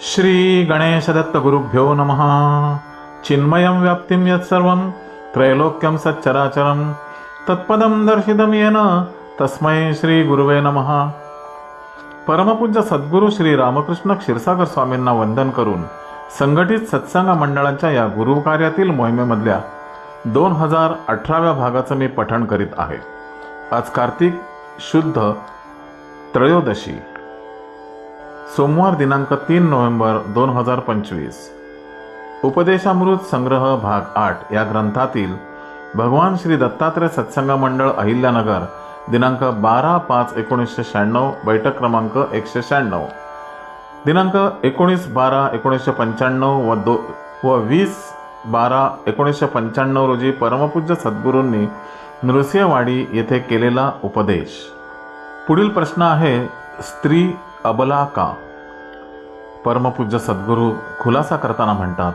श्री गणेशदत्त गुरुभ्यो नमः। चिन्मयं व्याप्तिं यत्सर्वं त्रैलोक्यं सच्चराचरं। तत्पदं दर्शितं येन तस्मै श्री गुरुवे नमः। परमपूज्य सद्गुरू श्री रामकृष्ण क्षीरसागर स्वामींना वंदन करून संघटित सत्संग मंडळांच्या या गुरुकार्यातील मोहिमेमधल्या दोन हजार अठराव्या भागाचं मी पठण करीत आहे. आज कार्तिक शुद्ध त्रयोदशी. सोमवार दिनांक तीन नोव्हेंबर दोन हजार पंचवीस. उपदेशामृत संग्रह भाग आठ या ग्रंथातील भगवान श्री दत्तात्रय सत्संग मंडळ अहिल्यानगर दिनांक बारा पाच एकोणीसशे शहाण्णव बैठक क्रमांक एकशे शहाण्णव. दिनांक एकोणीस बारा एकोणीसशे पंच्याण्णव व दो व वीस बारा एकोणीसशे पंच्याण्णव रोजी परमपूज्य सद्गुरूंनी नृसिंहवाडी येथे केलेला उपदेश. पुढील प्रश्न आहे स्त्री अबला का परमपूज्य सद्गुरू खुलासा करताना म्हणतात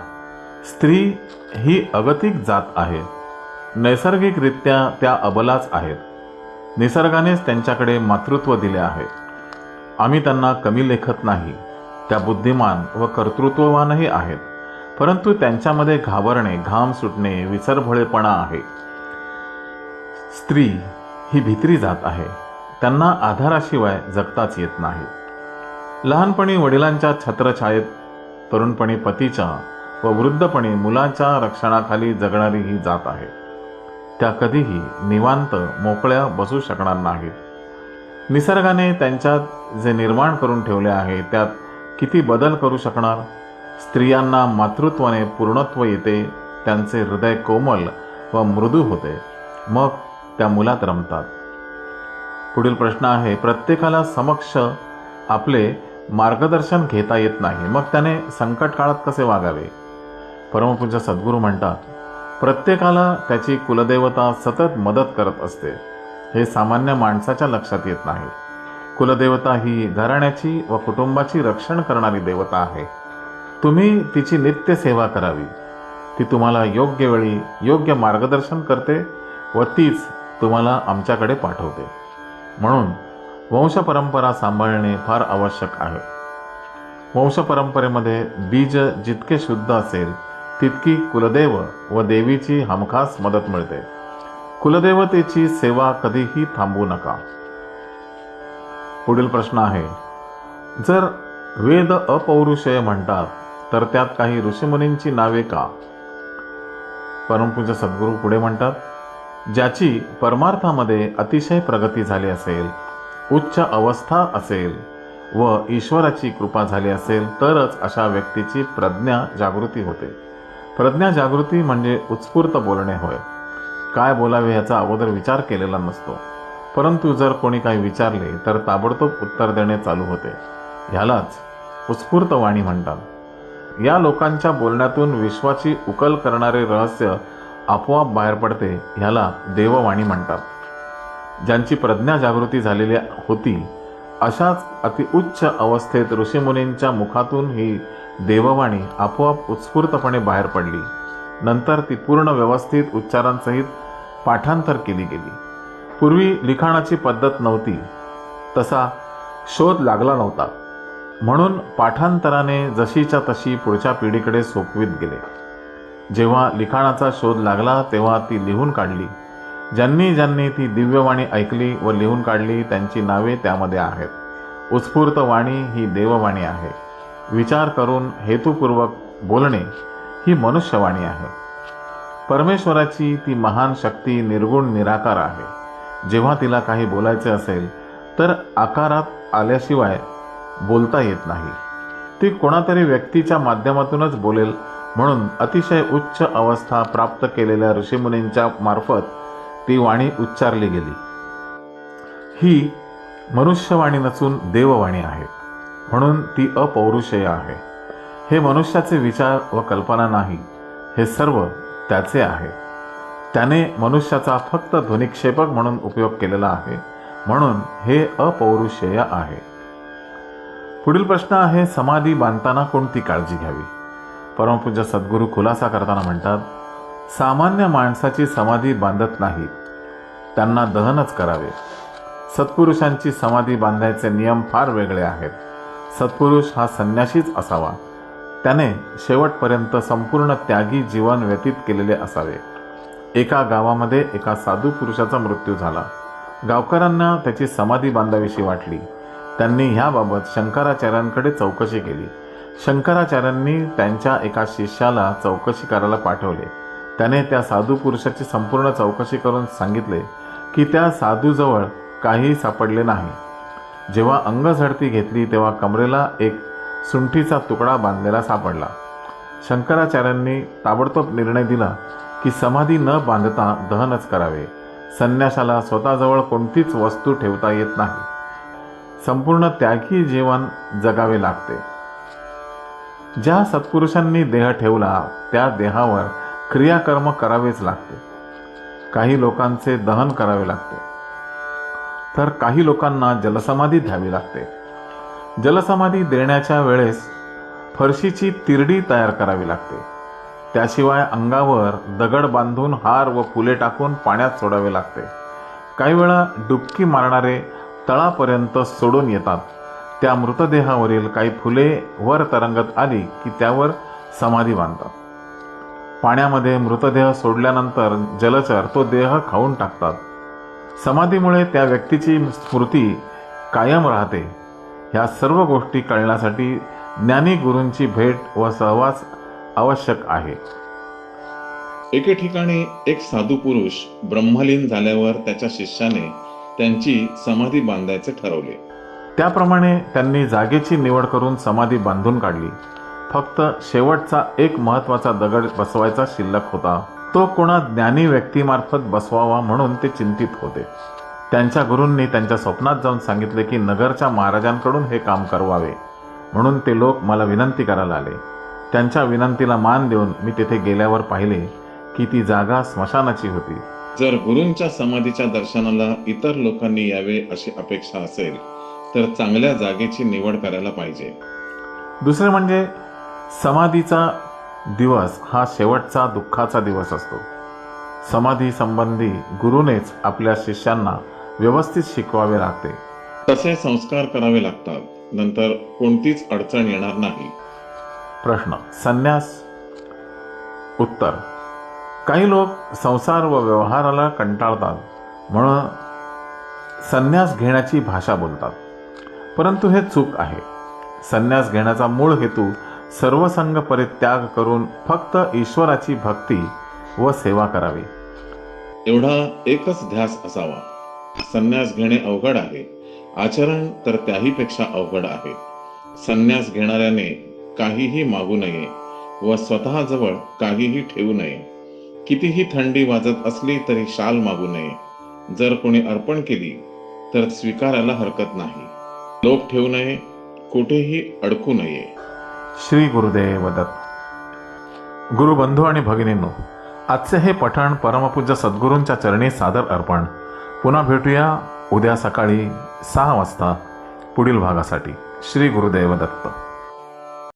स्त्री ही अगतिक जात आहे. नैसर्गिकरित्या त्या अबलाच आहेत. निसर्गानेच त्यांच्याकडे मातृत्व दिले आहे. आम्ही त्यांना कमी लेखत नाही. त्या बुद्धिमान व कर्तृत्ववानही आहेत. परंतु त्यांच्यामध्ये घाबरणे घाम सुटणे विसरभोळेपणा आहे. स्त्री ही भित्री जात आहे. त्यांना आधाराशिवाय जगताच येत नाही. लहानपणी वडिलांच्या छत्रछायेत तरुणपणी पतीच्या व वृद्धपणी मुलांच्या रक्षणाखाली जगणारी ही जात आहे. त्या कधीही निवांत मोकळ्या बसू शकणार नाहीत. निसर्गाने त्यांच्यात जे निर्माण करून ठेवले आहे त्यात किती बदल करू शकणार? स्त्रियांना मातृत्वाने पूर्णत्व येते त्यांचे हृदय कोमल व मृदू होते मग त्या मुलात रमतात. पुढील प्रश्न आहे प्रत्येकाला समक्ष आपले मार्गदर्शन घेता येत नाही. मग त्याने संकट काळात कसे वागावे? परमपूज्य सद्गुरू म्हणतात प्रत्येकाला त्याची कुलदेवता सतत मदत करत असते. हे सामान्य माणसाच्या लक्षात येत नाही. कुलदेवता ही घराण्याची व कुटुंबाची रक्षण करणारी देवता आहे. तुम्ही तिची नित्य सेवा करावी. ती तुम्हाला योग्य वेळी योग्य मार्गदर्शन करते व तीच तुम्हाला आमच्याकडे पाठवते. म्हणून वंशपरंपरा सांभाळणे फार आवश्यक आहे. वंशपरंपरेमध्ये बीज जितके शुद्ध असेल तितकी कुलदेव व देवीची हमखास मदत मिळते. कुलदेवतेची सेवा कधीही थांबवू नका. पुढील प्रश्न आहे जर वेद अपौरुषय म्हणतात तर त्यात काही ऋषीमुनींची नावे का? परमपूज्य सद्गुरू पुढे म्हणतात ज्याची परमार्थामध्ये अतिशय प्रगती झाली असेल उच्च अवस्था असेल व ईश्वराची कृपा झाली असेल तरच अशा व्यक्तीची प्रज्ञा जागृती होते. प्रज्ञा जागृती म्हणजे उत्स्फूर्त बोलणे होय. काय बोलावे याचा अगोदर विचार केलेला नसतो. परंतु जर कोणी काही विचारले तर ताबडतोब उत्तर देणे चालू होते. ह्यालाच उत्स्फूर्त वाणी म्हणतात. या लोकांच्या बोलण्यातून विश्वाची उकल करणारे रहस्य आपोआप बाहेर पडते ह्याला देववाणी म्हणतात. ज्यांची प्रज्ञा जागृती झालेली होती अशाच अतिउच्च अवस्थेत ऋषीमुनींच्या मुखातून ही देववाणी आपोआप उत्स्फूर्तपणे बाहेर पडली. नंतर ती पूर्ण व्यवस्थित उच्चारांसहित पाठांतर केली गेली. पूर्वी लिखाणाची पद्धत नव्हती तसा शोध लागला नव्हता. म्हणून पाठांतराने जशीच्या तशी पुढच्या पिढीकडे सोपवीत गेले. जेव्हा लिखाणाचा शोध लागला तेव्हा ती लिहून काढली. ज्यांनी ज्यांनी ती दिव्यवाणी ऐकली व लिहून काढली त्यांची नावे त्यामध्ये आहेत. उत्स्फूर्त वाणी ही देववाणी आहे. विचार करून हेतुपूर्वक बोलणे ही मनुष्यवाणी आहे. परमेश्वराची ती महान शक्ती निर्गुण निराकार आहे. जेव्हा तिला काही बोलायचे असेल तर आकारात आल्याशिवाय बोलता येत नाही. ती कोणातरी व्यक्तीच्या माध्यमातूनच बोलेल म्हणून अतिशय उच्च अवस्था प्राप्त केलेल्या ऋषीमुनींच्या मार्फत ती वाणी उच्चारली गेली. ही मनुष्यवाणी नसून देववाणी आहे. म्हणून ती अपौरुषेय आहे. हे मनुष्याचे विचार व कल्पना नाही. हे सर्व त्याचे आहे. त्याने मनुष्याचा फक्त ध्वनिक्षेपक म्हणून उपयोग केलेला आहे. म्हणून हे अपौरुषेय आहे. पुढील प्रश्न आहे समाधी बांधताना कोणती काळजी घ्यावी? परमपूज्य सद्गुरू खुलासा करताना म्हणतात सामान्य माणसाची समाधी बांधत नाहीत. त्यांना दहनच करावे. सत्पुरुषांची समाधी बांधायचे नियम फार वेगळे आहेत. सत्पुरुष हा संन्याशीच असावा. त्याने शेवटपर्यंत संपूर्ण त्यागी जीवन व्यतीत केलेले असावे. एका गावामध्ये एका साधू पुरुषाचा मृत्यू झाला. गावकऱ्यांना त्याची समाधी बांधावीशी वाटली. त्यांनी ह्याबाबत शंकराचार्यांकडे चौकशी केली. शंकराचार्यांनी त्यांच्या एका शिष्याला चौकशी करायला पाठवले. त्याने त्या साधू पुरुषाची संपूर्ण चौकशी करून सांगितले की त्या साधूजवळ काही सापडले नाही. जेव्हा अंग झडती घेतली तेव्हा कमरेला एक सुंठीचा तुकडा बांधलेला सापडला. शंकराचार्यांनी ताबडतोब निर्णय दिला की समाधी न बांधता दहनच करावे. संन्यासाला स्वतःजवळ कोणतीच वस्तू ठेवता येत नाही. संपूर्ण त्यागी जीवन जगावे लागते. ज्या सत्पुरुषांनी देह ठेवला त्या देहावर क्रियाकर्म करावेच लागते. काही लोकांचे दहन करावे लागते. तर काही लोकांना जलसमाधी द्यावी लागते. जलसमाधी देण्याच्या वेळेस फरशीची तिरडी तयार करावी लागते. त्याशिवाय अंगावर दगड बांधून हार व फुले टाकून पाण्यात सोडावे लागते. काही वेळा डुबकी मारणारे तळापर्यंत सोडून येतात. त्या मृतदेहावरील काही फुले वर तरंगत आली की त्यावर समाधी बांधतात. पाण्यामध्ये मृतदेह सोडल्यानंतर जलचर तो देह खाऊन टाकतात. समाधीमुळे त्या व्यक्तीची स्मृती कायम राहते. ह्या सर्व गोष्टी कळण्यासाठी ज्ञानी गुरूंची भेट व सहवास आवश्यक आहे. एके ठिकाणी एक साधू पुरुष ब्रह्मलीन झाल्यावर त्याच्या शिष्याने त्यांची समाधी बांधायचे ठरवले. त्याप्रमाणे त्यांनी जागेची निवड करून समाधी बांधून काढली. फक्त शेवटचा एक महत्त्वाचा दगड बसवायचा शिल्लक होता. तो कोणा ज्ञानी व्यक्तीमार्फत बसवावा म्हणून ते चिंतित होते. त्यांच्या गुरूंनी त्यांच्या स्वप्नात जाऊन सांगितले की नगरच्या महाराजांकडून हे काम करवावे. म्हणून ते लोक मला विनंती करायला आले. त्यांच्या विनंतीला मान देऊन मी तिथे गेल्यावर पाहिले की ती जागा स्मशानाची होती. जर गुरूंच्या समाधीच्या दर्शनाला इतर लोकांनी यावे अशी अपेक्षा असेल तर चांगल्या जागेची निवड करायला पाहिजे. दुसरे म्हणजे समाधीचा दिवस हा शेवटचा दुःखाचा दिवस असतो. समाधी संबंधी गुरुनेच आपल्या शिष्यांना व्यवस्थित शिकवावे लागते. तसे संस्कार करावे लागतात. नंतर कोणतीच अडचण येणार नाही. प्रश्न संन्यास. उत्तर काही लोक संसार व व्यवहाराला कंटाळतात. म्हणून संन्यास घेण्याची भाषा बोलतात. परंतु हे चूक आहे. संन्यास घेण्याचा मूळ हेतू सर्वसंग परित्याग करून फक्त ईश्वराची भक्ती व सेवा करावी. एवढा एकच ध्यास असावा. संन्यास घेणे अवघड आहे. आचरण तर त्याहीपेक्षा अवघड आहे. संन्यास घेणाऱ्याने काहीही मागू नये व स्वतःजवळ काहीही ठेवू नये. कितीही थंडी वाजत असली तरी शाल मागू नये. जर कोणी अर्पण केली तर स्वीकारायला हरकत नाही. लोक ठेवू नये. कुठेही अडकू नये. श्री गुरुदेव दत्त गुरुबंधू आणि भगिनींनो आजचे हे पठण परमपूज्य सद्गुरूंच्या चरणी सादर अर्पण. पुन्हा भेटूया उद्या सकाळी सहा वाजता पुढील भागासाठी. श्री गुरुदेव दत्त